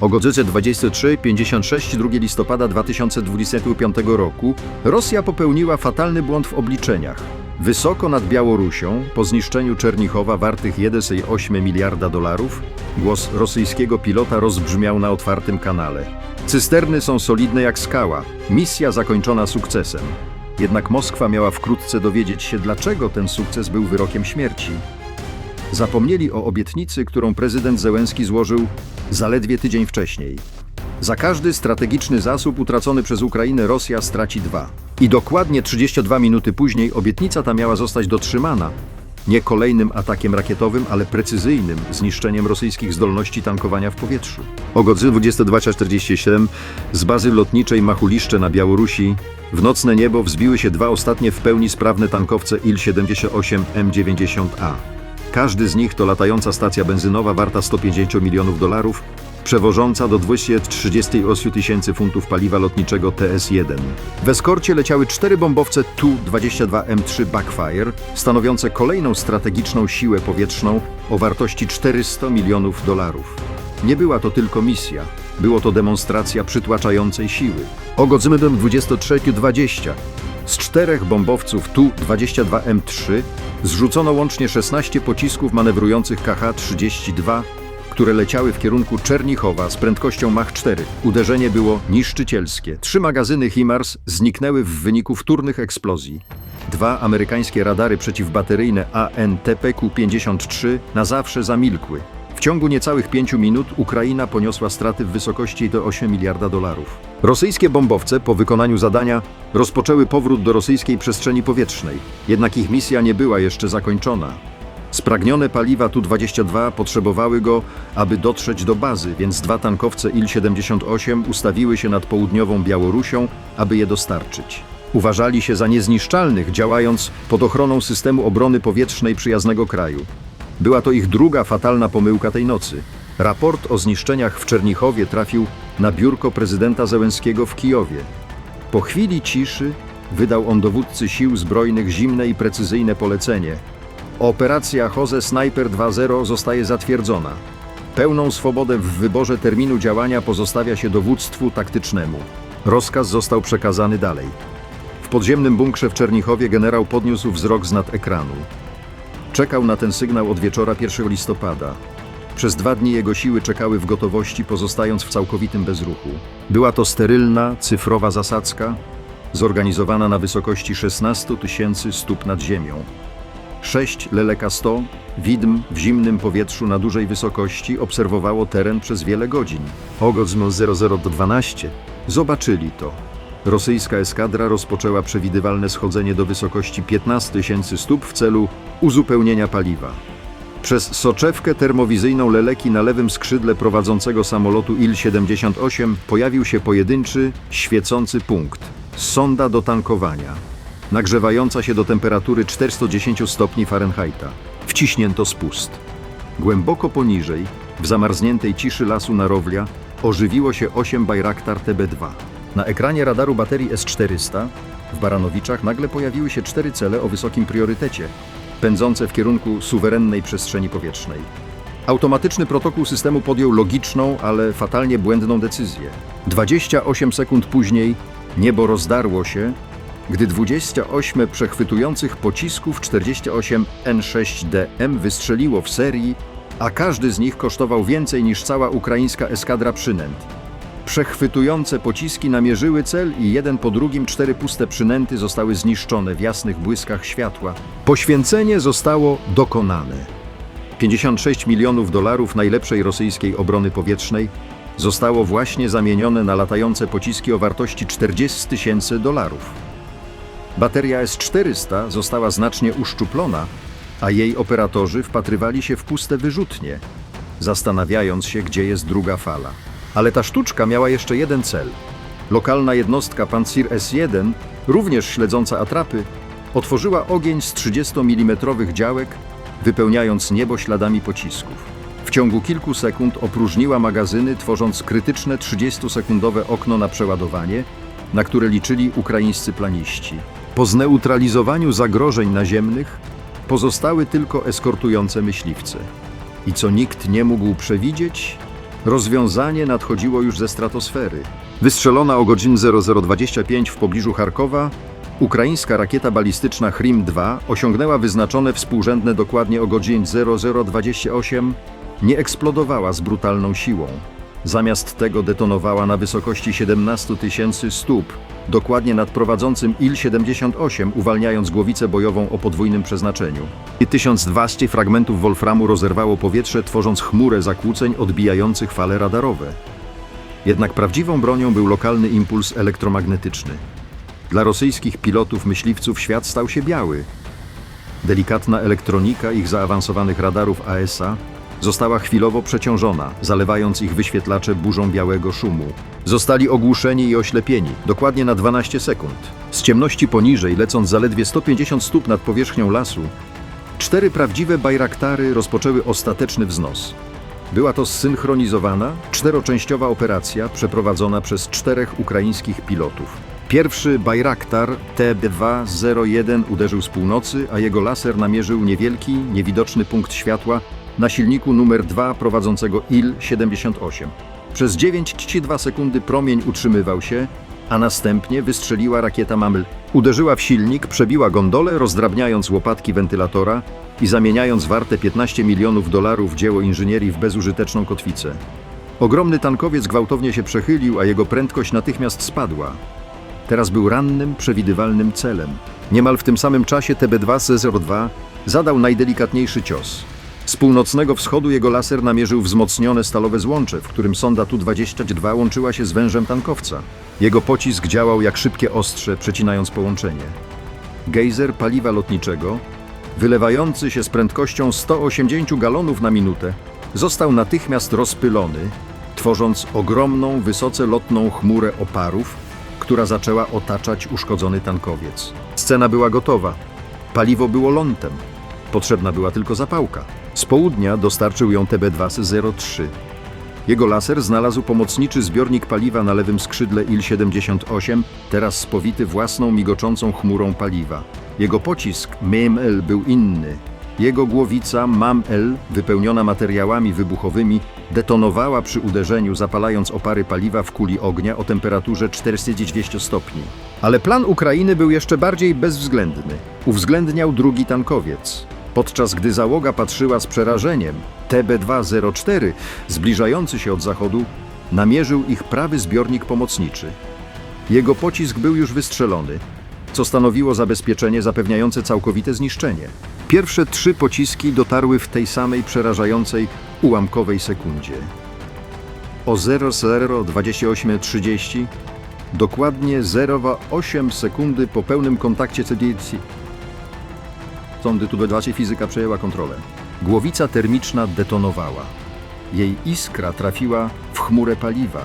O godzinę 23.56 2 listopada 2025 roku Rosja popełniła fatalny błąd w obliczeniach. Wysoko nad Białorusią, po zniszczeniu Czernichowa wartych 1,8 miliarda dolarów, głos rosyjskiego pilota rozbrzmiał na otwartym kanale. Cysterny są solidne jak skała, misja zakończona sukcesem. Jednak Moskwa miała wkrótce dowiedzieć się, dlaczego ten sukces był wyrokiem śmierci. Zapomnieli o obietnicy, którą prezydent Zełenski złożył zaledwie tydzień wcześniej. Za każdy strategiczny zasób utracony przez Ukrainę Rosja straci dwa. I dokładnie 32 minuty później obietnica ta miała zostać dotrzymana. Nie kolejnym atakiem rakietowym, ale precyzyjnym zniszczeniem rosyjskich zdolności tankowania w powietrzu. O godzinie 22.47 z bazy lotniczej Machuliszcze na Białorusi w nocne niebo wzbiły się dwa ostatnie w pełni sprawne tankowce Il-78M90A. Każdy z nich to latająca stacja benzynowa warta 150 milionów dolarów, przewożąca do 238 tysięcy funtów paliwa lotniczego TS-1. W eskorcie leciały cztery bombowce Tu-22M3 Backfire, stanowiące kolejną strategiczną siłę powietrzną o wartości 400 milionów dolarów. Nie była to tylko misja, było to demonstracja przytłaczającej siły. O godzinie 23.20 z czterech bombowców Tu-22M3 zrzucono łącznie 16 pocisków manewrujących KH-32, które leciały w kierunku Czernichowa z prędkością Mach 4. Uderzenie było niszczycielskie. Trzy magazyny HIMARS zniknęły w wyniku wtórnych eksplozji. Dwa amerykańskie radary przeciwbateryjne ANTPQ-53 na zawsze zamilkły. W ciągu niecałych pięciu minut Ukraina poniosła straty w wysokości do 8 miliarda dolarów. Rosyjskie bombowce po wykonaniu zadania rozpoczęły powrót do rosyjskiej przestrzeni powietrznej, jednak ich misja nie była jeszcze zakończona. Spragnione paliwa Tu-22 potrzebowały go, aby dotrzeć do bazy, więc dwa tankowce Il-78 ustawiły się nad południową Białorusią, aby je dostarczyć. Uważali się za niezniszczalnych, działając pod ochroną systemu obrony powietrznej przyjaznego kraju. Była to ich druga fatalna pomyłka tej nocy. Raport o zniszczeniach w Czernichowie trafił na biurko prezydenta Zełenskiego w Kijowie. Po chwili ciszy wydał on dowódcy sił zbrojnych zimne i precyzyjne polecenie. Operacja Jose Sniper 2.0 zostaje zatwierdzona. Pełną swobodę w wyborze terminu działania pozostawia się dowództwu taktycznemu. Rozkaz został przekazany dalej. W podziemnym bunkrze w Czernichowie generał podniósł wzrok z nad ekranu. Czekał na ten sygnał od wieczora 1 listopada. Przez dwa dni jego siły czekały w gotowości, pozostając w całkowitym bezruchu. Była to sterylna, cyfrowa zasadzka, zorganizowana na wysokości 16 tysięcy stóp nad ziemią. Sześć Leleka 100, widm w zimnym powietrzu na dużej wysokości, obserwowało teren przez wiele godzin. O godzinie 0012 zobaczyli to. Rosyjska eskadra rozpoczęła przewidywalne schodzenie do wysokości 15 tysięcy stóp w celu uzupełnienia paliwa. Przez soczewkę termowizyjną Leleki na lewym skrzydle prowadzącego samolotu Il-78 pojawił się pojedynczy, świecący punkt – sonda do tankowania, nagrzewająca się do temperatury 410 stopni Fahrenheita. Wciśnięto spust. Głęboko poniżej, w zamarzniętej ciszy lasu Narowlia, ożywiło się 8 Bayraktar TB2. Na ekranie radaru baterii S-400 w Baranowiczach nagle pojawiły się cztery cele o wysokim priorytecie, pędzące w kierunku suwerennej przestrzeni powietrznej. Automatyczny protokół systemu podjął logiczną, ale fatalnie błędną decyzję. 28 sekund później niebo rozdarło się, gdy 28 przechwytujących pocisków 48 N6DM wystrzeliło w serii, a każdy z nich kosztował więcej niż cała ukraińska eskadra przynęt. Przechwytujące pociski namierzyły cel i jeden po drugim cztery puste przynęty zostały zniszczone w jasnych błyskach światła. Poświęcenie zostało dokonane. 56 milionów dolarów najlepszej rosyjskiej obrony powietrznej zostało właśnie zamienione na latające pociski o wartości 40 tysięcy dolarów. Bateria S-400 została znacznie uszczuplona, a jej operatorzy wpatrywali się w puste wyrzutnie, zastanawiając się, gdzie jest druga fala. Ale ta sztuczka miała jeszcze jeden cel. Lokalna jednostka Pancir S-1, również śledząca atrapy, otworzyła ogień z 30 mm działek, wypełniając niebo śladami pocisków. W ciągu kilku sekund opróżniła magazyny, tworząc krytyczne 30-sekundowe okno na przeładowanie, na które liczyli ukraińscy planiści. Po zneutralizowaniu zagrożeń naziemnych pozostały tylko eskortujące myśliwce. I co nikt nie mógł przewidzieć, Rozwiązanie nadchodziło już ze stratosfery. Wystrzelona o godzinie 0025 w pobliżu Charkowa, ukraińska rakieta balistyczna Hrim-2 osiągnęła wyznaczone współrzędne dokładnie o godzinie 0028, nie eksplodowała z brutalną siłą. Zamiast tego detonowała na wysokości 17 tysięcy stóp, dokładnie nad prowadzącym Il-78, uwalniając głowicę bojową o podwójnym przeznaczeniu. I 1200 fragmentów wolframu rozerwało powietrze, tworząc chmurę zakłóceń odbijających fale radarowe. Jednak prawdziwą bronią był lokalny impuls elektromagnetyczny. Dla rosyjskich pilotów myśliwców świat stał się biały. Delikatna elektronika ich zaawansowanych radarów ASA została chwilowo przeciążona, zalewając ich wyświetlacze burzą białego szumu. Zostali ogłuszeni i oślepieni, dokładnie na 12 sekund. Z ciemności poniżej, lecąc zaledwie 150 stóp nad powierzchnią lasu, cztery prawdziwe bajraktary rozpoczęły ostateczny wznos. Była to zsynchronizowana, czteroczęściowa operacja przeprowadzona przez czterech ukraińskich pilotów. Pierwszy Bayraktar TB201 uderzył z północy, a jego laser namierzył niewielki, niewidoczny punkt światła na silniku numer 2 prowadzącego IL-78. Przez 9,2 sekundy promień utrzymywał się, a następnie wystrzeliła rakieta Maml. Uderzyła w silnik, przebiła gondolę, rozdrabniając łopatki wentylatora i zamieniając warte 15 milionów dolarów dzieło inżynierii w bezużyteczną kotwicę. Ogromny tankowiec gwałtownie się przechylił, a jego prędkość natychmiast spadła. Teraz był rannym, przewidywalnym celem. Niemal w tym samym czasie TB2-C02 zadał najdelikatniejszy cios. Z północnego wschodu jego laser namierzył wzmocnione stalowe złącze, w którym sonda Tu-22 łączyła się z wężem tankowca. Jego pocisk działał jak szybkie ostrze, przecinając połączenie. Gejzer paliwa lotniczego, wylewający się z prędkością 180 galonów na minutę, został natychmiast rozpylony, tworząc ogromną, wysoce lotną chmurę oparów, która zaczęła otaczać uszkodzony tankowiec. Scena była gotowa. Paliwo było lądem. Potrzebna była tylko zapałka. Z południa dostarczył ją TB2-03. Jego laser znalazł pomocniczy zbiornik paliwa na lewym skrzydle Il-78, teraz spowity własną migoczącą chmurą paliwa. Jego pocisk MML był inny. Jego głowica MAM-L, wypełniona materiałami wybuchowymi, detonowała przy uderzeniu, zapalając opary paliwa w kuli ognia o temperaturze 400-200 stopni. Ale plan Ukrainy był jeszcze bardziej bezwzględny. Uwzględniał drugi tankowiec. Podczas gdy załoga patrzyła z przerażeniem, TB204, zbliżający się od zachodu, namierzył ich prawy zbiornik pomocniczy. Jego pocisk był już wystrzelony, co stanowiło zabezpieczenie zapewniające całkowite zniszczenie. Pierwsze trzy pociski dotarły w tej samej przerażającej, ułamkowej sekundzie. O 0028.30, dokładnie 0,8 sekundy po pełnym kontakcie CDC, sondy tu fizyka przejęła kontrolę. Głowica termiczna detonowała. Jej iskra trafiła w chmurę paliwa.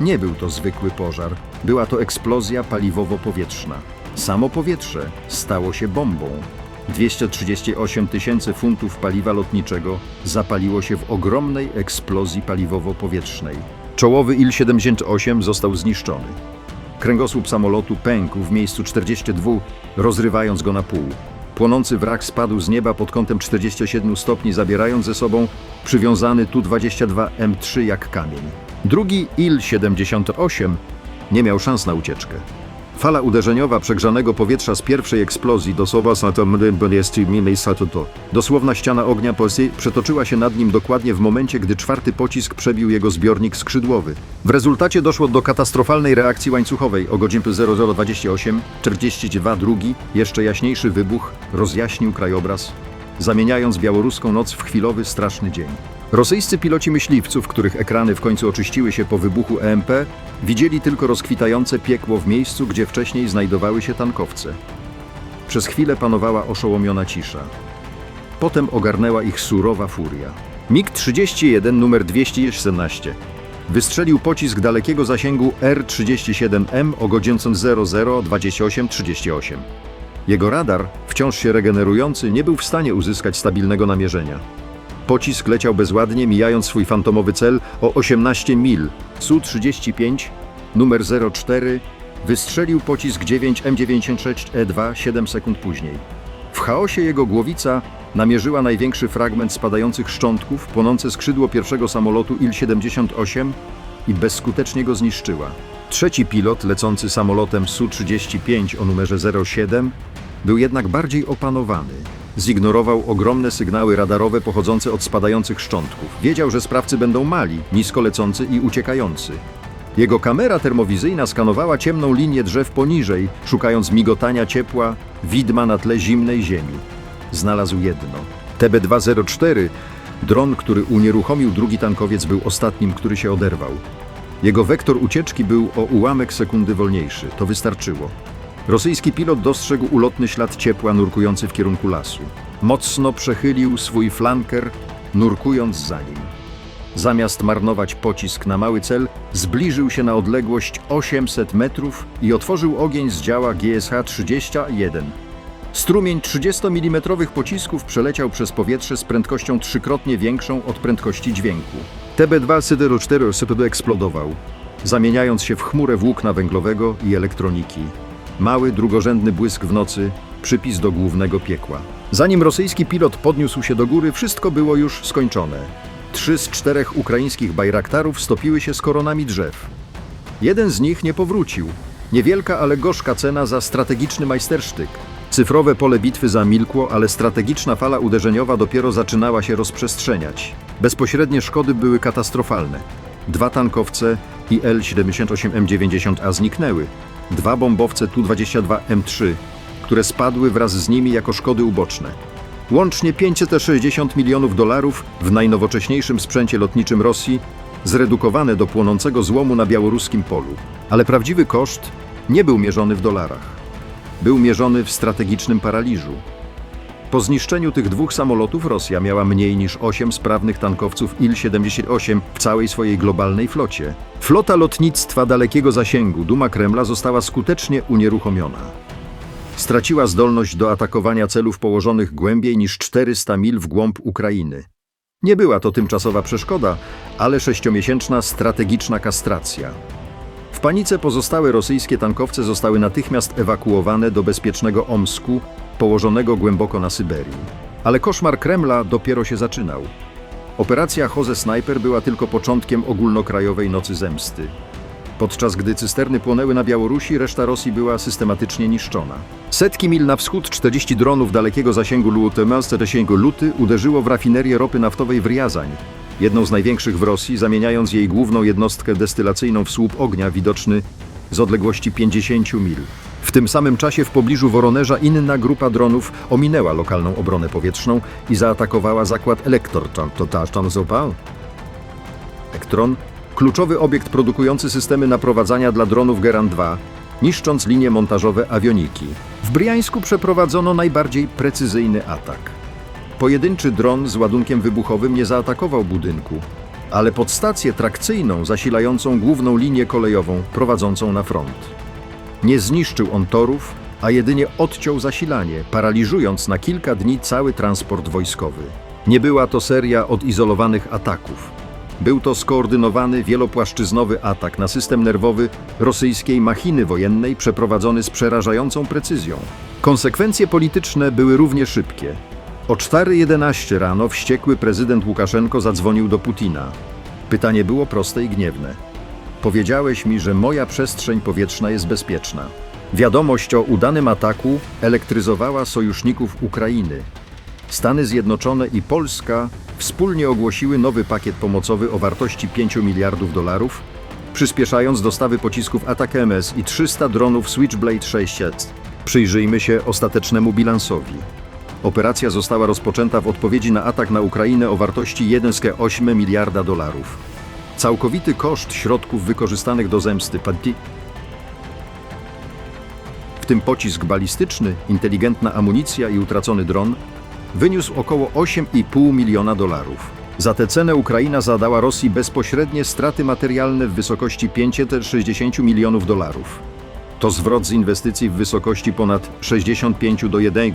Nie był to zwykły pożar, była to eksplozja paliwowo-powietrzna. Samo powietrze stało się bombą. 238 tysięcy funtów paliwa lotniczego zapaliło się w ogromnej eksplozji paliwowo-powietrznej. Czołowy Il-78 został zniszczony. Kręgosłup samolotu pękł w miejscu 42, rozrywając go na pół. Płonący wrak spadł z nieba pod kątem 47 stopni, zabierając ze sobą przywiązany Tu-22M3 jak kamień. Drugi Il-78 nie miał szans na ucieczkę. Fala uderzeniowa przegrzanego powietrza z pierwszej eksplozji dosłowna Dosłowna ściana ognia Polsy przetoczyła się nad nim dokładnie w momencie, gdy czwarty pocisk przebił jego zbiornik skrzydłowy. W rezultacie doszło do katastrofalnej reakcji łańcuchowej. O godzinie 0028, 42 drugi, jeszcze jaśniejszy wybuch rozjaśnił krajobraz, zamieniając białoruską noc w chwilowy, straszny dzień. Rosyjscy piloci myśliwców, których ekrany w końcu oczyściły się po wybuchu EMP, widzieli tylko rozkwitające piekło w miejscu, gdzie wcześniej znajdowały się tankowce. Przez chwilę panowała oszołomiona cisza. Potem ogarnęła ich surowa furia. MiG-31 numer 211 wystrzelił pocisk dalekiego zasięgu R-37M o godzinie 002838. Jego radar, wciąż się regenerujący, nie był w stanie uzyskać stabilnego namierzenia. Pocisk leciał bezładnie, mijając swój fantomowy cel o 18 mil. Su-35, numer 04, wystrzelił pocisk 9 M96E2 7 sekund później. W chaosie jego głowica namierzyła największy fragment spadających szczątków, płonące skrzydło pierwszego samolotu Il-78 i bezskutecznie go zniszczyła. Trzeci pilot, lecący samolotem Su-35 o numerze 07, był jednak bardziej opanowany. Zignorował ogromne sygnały radarowe pochodzące od spadających szczątków. Wiedział, że sprawcy będą mali, nisko lecący i uciekający. Jego kamera termowizyjna skanowała ciemną linię drzew poniżej, szukając migotania ciepła, widma na tle zimnej ziemi. Znalazł jedno. TB-204, dron, który unieruchomił drugi tankowiec, był ostatnim, który się oderwał. Jego wektor ucieczki był o ułamek sekundy wolniejszy. To wystarczyło. Rosyjski pilot dostrzegł ulotny ślad ciepła nurkujący w kierunku lasu. Mocno przechylił swój flanker, nurkując za nim. Zamiast marnować pocisk na mały cel, zbliżył się na odległość 800 metrów i otworzył ogień z działa GSH-31. Strumień 30 mm pocisków przeleciał przez powietrze z prędkością trzykrotnie większą od prędkości dźwięku. TB2-4 sypy eksplodował, zamieniając się w chmurę włókna węglowego i elektroniki. Mały, drugorzędny błysk w nocy, przypis do głównego piekła. Zanim rosyjski pilot podniósł się do góry, wszystko było już skończone. Trzy z czterech ukraińskich bajraktarów stopiły się z koronami drzew. Jeden z nich nie powrócił. Niewielka, ale gorzka cena za strategiczny majstersztyk. Cyfrowe pole bitwy zamilkło, ale strategiczna fala uderzeniowa dopiero zaczynała się rozprzestrzeniać. Bezpośrednie szkody były katastrofalne. Dwa tankowce IL-78M90A zniknęły. Dwa bombowce Tu-22M3, które spadły wraz z nimi jako szkody uboczne. Łącznie 560 milionów dolarów w najnowocześniejszym sprzęcie lotniczym Rosji, zredukowane do płonącego złomu na białoruskim polu. Ale prawdziwy koszt nie był mierzony w dolarach. Był mierzony w strategicznym paraliżu. Po zniszczeniu tych dwóch samolotów Rosja miała mniej niż 8 sprawnych tankowców Il-78 w całej swojej globalnej flocie. Flota lotnictwa dalekiego zasięgu Duma Kremla została skutecznie unieruchomiona. Straciła zdolność do atakowania celów położonych głębiej niż 400 mil w głąb Ukrainy. Nie była to tymczasowa przeszkoda, ale sześciomiesięczna strategiczna kastracja. W panice pozostałe rosyjskie tankowce zostały natychmiast ewakuowane do bezpiecznego Omsku, położonego głęboko na Syberii. Ale koszmar Kremla dopiero się zaczynał. Operacja Jose Sniper była tylko początkiem ogólnokrajowej nocy zemsty. Podczas gdy cysterny płonęły na Białorusi, reszta Rosji była systematycznie niszczona. Setki mil na wschód 40 dronów dalekiego zasięgu Lutemelsce zasięgu Luty uderzyło w rafinerię ropy naftowej w Riazań, jedną z największych w Rosji, zamieniając jej główną jednostkę destylacyjną w słup ognia widoczny z odległości 50 mil. W tym samym czasie w pobliżu Woronerza inna grupa dronów ominęła lokalną obronę powietrzną i zaatakowała zakład Elektor. To ta Zopal? Elektron, kluczowy obiekt produkujący systemy naprowadzania dla dronów Geran 2, niszcząc linie montażowe awioniki. W Briańsku przeprowadzono najbardziej precyzyjny atak. Pojedynczy dron z ładunkiem wybuchowym nie zaatakował budynku, ale podstację trakcyjną zasilającą główną linię kolejową prowadzącą na front. Nie zniszczył on torów, a jedynie odciął zasilanie, paraliżując na kilka dni cały transport wojskowy. Nie była to seria odizolowanych ataków. Był to skoordynowany, wielopłaszczyznowy atak na system nerwowy rosyjskiej machiny wojennej przeprowadzony z przerażającą precyzją. Konsekwencje polityczne były równie szybkie. O 4.11 rano wściekły prezydent Łukaszenko zadzwonił do Putina. Pytanie było proste i gniewne. Powiedziałeś mi, że moja przestrzeń powietrzna jest bezpieczna. Wiadomość o udanym ataku elektryzowała sojuszników Ukrainy. Stany Zjednoczone i Polska wspólnie ogłosiły nowy pakiet pomocowy o wartości 5 miliardów dolarów, przyspieszając dostawy pocisków Atak MS i 300 dronów Switchblade 600. Przyjrzyjmy się ostatecznemu bilansowi. Operacja została rozpoczęta w odpowiedzi na atak na Ukrainę o wartości 1,8 miliarda dolarów. Całkowity koszt środków wykorzystanych do zemsty padli w tym pocisk balistyczny, inteligentna amunicja i utracony dron, wyniósł około 8,5 miliona dolarów. Za tę cenę Ukraina zadała Rosji bezpośrednie straty materialne w wysokości 560 milionów dolarów. To zwrot z inwestycji w wysokości ponad 65 do 1.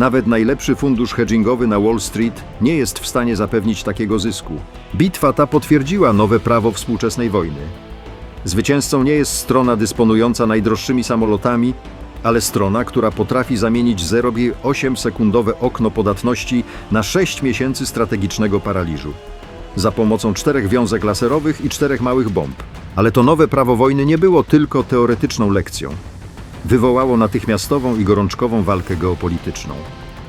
Nawet najlepszy fundusz hedgingowy na Wall Street nie jest w stanie zapewnić takiego zysku. Bitwa ta potwierdziła nowe prawo współczesnej wojny. Zwycięzcą nie jest strona dysponująca najdroższymi samolotami, ale strona, która potrafi zamienić 0,8-sekundowe okno podatności na 6 miesięcy strategicznego paraliżu. Za pomocą czterech wiązek laserowych i czterech małych bomb. Ale to nowe prawo wojny nie było tylko teoretyczną lekcją. Wywołało natychmiastową i gorączkową walkę geopolityczną.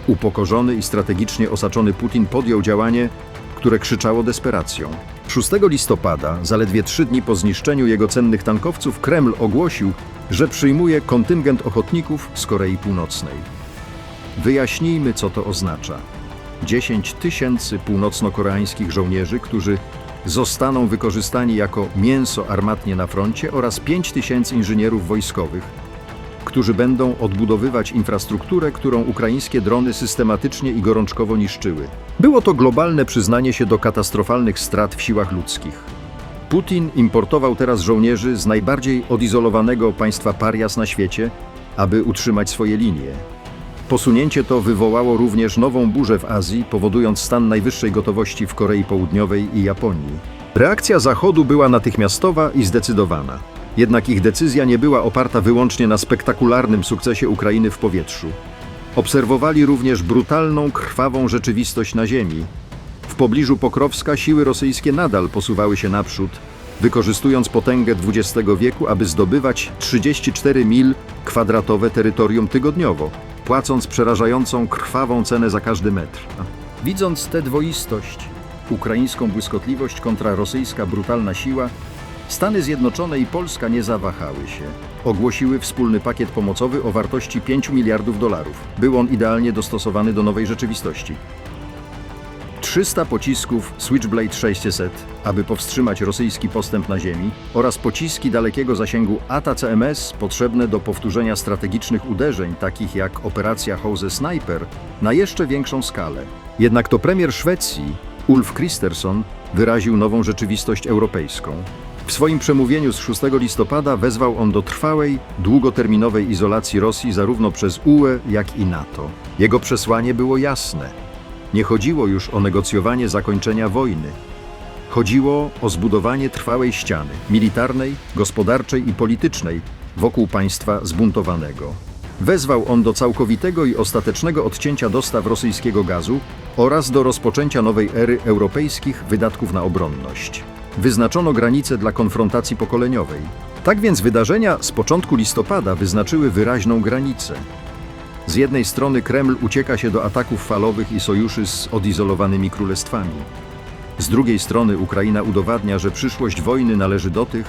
Upokorzony i strategicznie osaczony Putin podjął działanie, które krzyczało desperacją. 6 listopada, zaledwie trzy dni po zniszczeniu jego cennych tankowców, Kreml ogłosił, że przyjmuje kontyngent ochotników z Korei Północnej. Wyjaśnijmy, co to oznacza. 10 tysięcy północno-koreańskich żołnierzy, którzy zostaną wykorzystani jako mięso armatnie na froncie oraz 5 tysięcy inżynierów wojskowych, którzy będą odbudowywać infrastrukturę, którą ukraińskie drony systematycznie i gorączkowo niszczyły. Było to globalne przyznanie się do katastrofalnych strat w siłach ludzkich. Putin importował teraz żołnierzy z najbardziej odizolowanego państwa parias na świecie, aby utrzymać swoje linie. Posunięcie to wywołało również nową burzę w Azji, powodując stan najwyższej gotowości w Korei Południowej i Japonii. Reakcja Zachodu była natychmiastowa i zdecydowana. Jednak ich decyzja nie była oparta wyłącznie na spektakularnym sukcesie Ukrainy w powietrzu. Obserwowali również brutalną, krwawą rzeczywistość na ziemi. W pobliżu Pokrowska siły rosyjskie nadal posuwały się naprzód, wykorzystując potęgę XX wieku, aby zdobywać 34 mil kwadratowe terytorium tygodniowo, płacąc przerażającą, krwawą cenę za każdy metr. Widząc tę dwoistość, ukraińską błyskotliwość kontra rosyjska brutalna siła, Stany Zjednoczone i Polska nie zawahały się. Ogłosiły wspólny pakiet pomocowy o wartości 5 miliardów dolarów. Był on idealnie dostosowany do nowej rzeczywistości. 300 pocisków Switchblade 600, aby powstrzymać rosyjski postęp na ziemi, oraz pociski dalekiego zasięgu ATA-CMS potrzebne do powtórzenia strategicznych uderzeń, takich jak operacja Hose Sniper, na jeszcze większą skalę. Jednak to premier Szwecji, Ulf Kristersson, wyraził nową rzeczywistość europejską. W swoim przemówieniu z 6 listopada wezwał on do trwałej, długoterminowej izolacji Rosji zarówno przez UE, jak i NATO. Jego przesłanie było jasne. Nie chodziło już o negocjowanie zakończenia wojny. Chodziło o zbudowanie trwałej ściany militarnej, gospodarczej i politycznej wokół państwa zbuntowanego. Wezwał on do całkowitego i ostatecznego odcięcia dostaw rosyjskiego gazu oraz do rozpoczęcia nowej ery europejskich wydatków na obronność. Wyznaczono granice dla konfrontacji pokoleniowej. Tak więc wydarzenia z początku listopada wyznaczyły wyraźną granicę. Z jednej strony Kreml ucieka się do ataków falowych i sojuszy z odizolowanymi królestwami. Z drugiej strony Ukraina udowadnia, że przyszłość wojny należy do tych,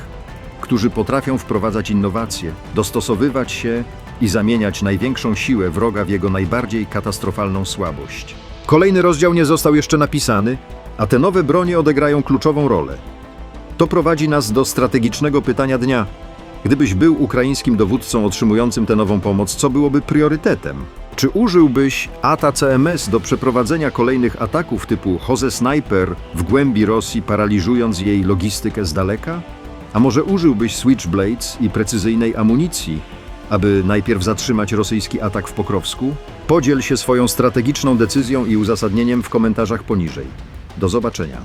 którzy potrafią wprowadzać innowacje, dostosowywać się i zamieniać największą siłę wroga w jego najbardziej katastrofalną słabość. Kolejny rozdział nie został jeszcze napisany, a te nowe bronie odegrają kluczową rolę. To prowadzi nas do strategicznego pytania dnia. Gdybyś był ukraińskim dowódcą otrzymującym tę nową pomoc, co byłoby priorytetem? Czy użyłbyś ATA-CMS do przeprowadzenia kolejnych ataków typu Hose Sniper w głębi Rosji, paraliżując jej logistykę z daleka? A może użyłbyś Switchblades i precyzyjnej amunicji, aby najpierw zatrzymać rosyjski atak w Pokrowsku? Podziel się swoją strategiczną decyzją i uzasadnieniem w komentarzach poniżej. Do zobaczenia.